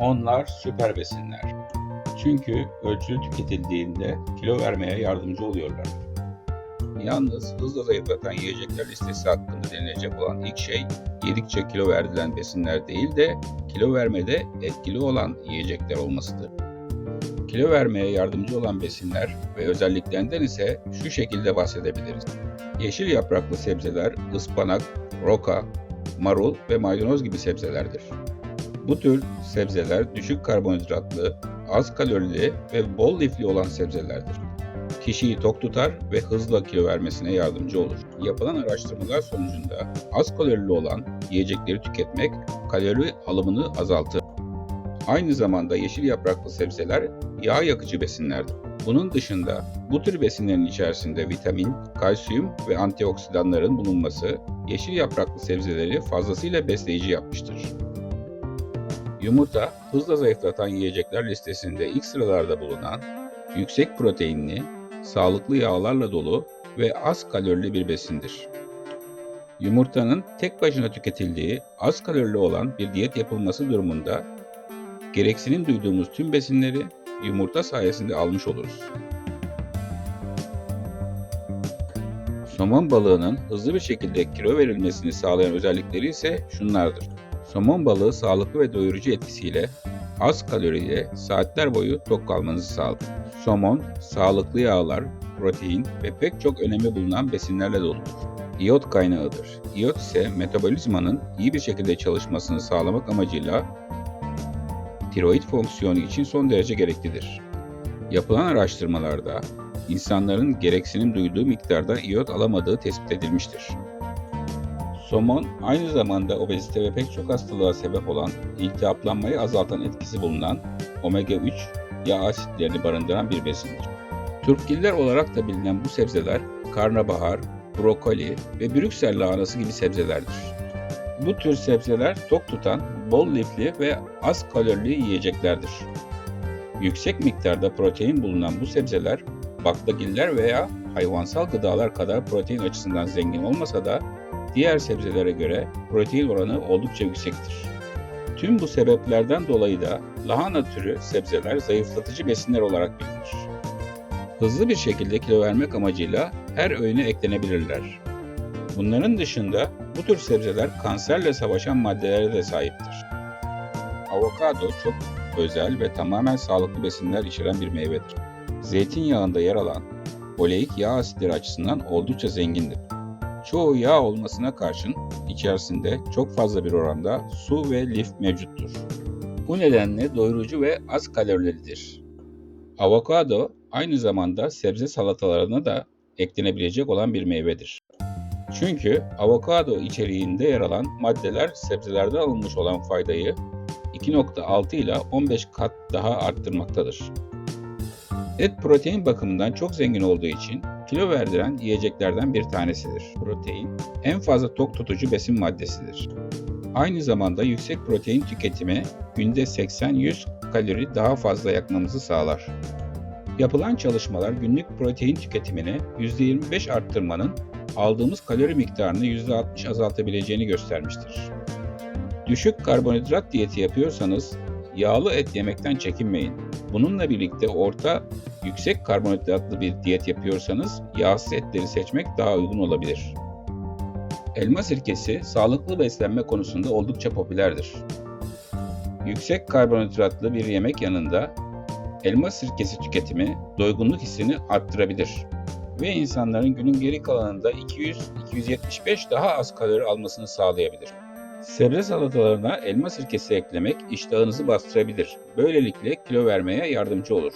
Onlar süper besinler. Çünkü ölçülü tüketildiğinde kilo vermeye yardımcı oluyorlar. Yalnız hızla zayıflatan yiyecekler listesi hakkında denilecek olan ilk şey yedikçe kilo verilen besinler değil de kilo vermede etkili olan yiyecekler olmasıdır. Kilo vermeye yardımcı olan besinler ve özelliklerinden ise şu şekilde bahsedebiliriz. Yeşil yapraklı sebzeler ıspanak, roka, marul ve maydanoz gibi sebzelerdir. Bu tür sebzeler düşük karbonhidratlı, az kalorili ve bol lifli olan sebzelerdir. Kişiyi tok tutar ve hızla kilo vermesine yardımcı olur. Yapılan araştırmalar sonucunda az kalorili olan yiyecekleri tüketmek kalori alımını azaltır. Aynı zamanda yeşil yapraklı sebzeler yağ yakıcı besinlerdir. Bunun dışında bu tür besinlerin içerisinde vitamin, kalsiyum ve antioksidanların bulunması yeşil yapraklı sebzeleri fazlasıyla besleyici yapmıştır. Yumurta, hızla zayıflatan yiyecekler listesinde ilk sıralarda bulunan, yüksek proteinli, sağlıklı yağlarla dolu ve az kalorili bir besindir. Yumurtanın tek başına tüketildiği, az kalorili olan bir diyet yapılması durumunda gereksinim duyduğumuz tüm besinleri yumurta sayesinde almış oluruz. Somon balığının hızlı bir şekilde kilo verilmesini sağlayan özellikleri ise şunlardır. Somon balığı sağlıklı ve doyurucu etkisiyle az kaloriyle saatler boyu tok kalmanızı sağlar. Somon, sağlıklı yağlar, protein ve pek çok önemi bulunan besinlerle doludur. İyot kaynağıdır. İyot ise metabolizmanın iyi bir şekilde çalışmasını sağlamak amacıyla tiroid fonksiyonu için son derece gereklidir. Yapılan araştırmalarda insanların gereksinim duyduğu miktarda iyot alamadığı tespit edilmiştir. Somon aynı zamanda obezite ve pek çok hastalığa sebep olan iltihaplanmayı azaltan etkisi bulunan omega 3 yağ asitlerini barındıran bir besindir. Turpgiller olarak da bilinen bu sebzeler karnabahar, brokoli ve Brüksel lahanası gibi sebzelerdir. Bu tür sebzeler tok tutan, bol lifli ve az kalorili yiyeceklerdir. Yüksek miktarda protein bulunan bu sebzeler baklagiller veya hayvansal gıdalar kadar protein açısından zengin olmasa da diğer sebzelere göre protein oranı oldukça yüksektir. Tüm bu sebeplerden dolayı da lahana türü sebzeler zayıflatıcı besinler olarak bilinir. Hızlı bir şekilde kilo vermek amacıyla her öğüne eklenebilirler. Bunların dışında bu tür sebzeler kanserle savaşan maddelere de sahiptir. Avokado çok özel ve tamamen sağlıklı besinler içeren bir meyvedir. Zeytinyağında yer alan oleik yağ asitleri açısından oldukça zengindir. Çoğu yağ olmasına karşın içerisinde çok fazla bir oranda su ve lif mevcuttur. Bu nedenle doyurucu ve az kalorilidir. Avokado aynı zamanda sebze salatalarına da eklenebilecek olan bir meyvedir. Çünkü avokado içeriğinde yer alan maddeler sebzelerden alınmış olan faydayı 2.6 ile 15 kat daha arttırmaktadır. Et protein bakımından çok zengin olduğu için kilo verdiren yiyeceklerden bir tanesidir. Protein en fazla tok tutucu besin maddesidir. Aynı zamanda yüksek protein tüketimi günde 80-100 kalori daha fazla yakmamızı sağlar. Yapılan çalışmalar günlük protein tüketimini %25 arttırmanın aldığımız kalori miktarını %60 azaltabileceğini göstermiştir. Düşük karbonhidrat diyeti yapıyorsanız yağlı et yemekten çekinmeyin. Bununla birlikte orta yüksek karbonhidratlı bir diyet yapıyorsanız yağsız etleri seçmek daha uygun olabilir. Elma sirkesi sağlıklı beslenme konusunda oldukça popülerdir. Yüksek karbonhidratlı bir yemek yanında elma sirkesi tüketimi doygunluk hissini arttırabilir ve insanların günün geri kalanında 200-275 daha az kalori almasını sağlayabilir. Sebze salatalarına elma sirkesi eklemek iştahınızı bastırabilir. Böylelikle kilo vermeye yardımcı olur.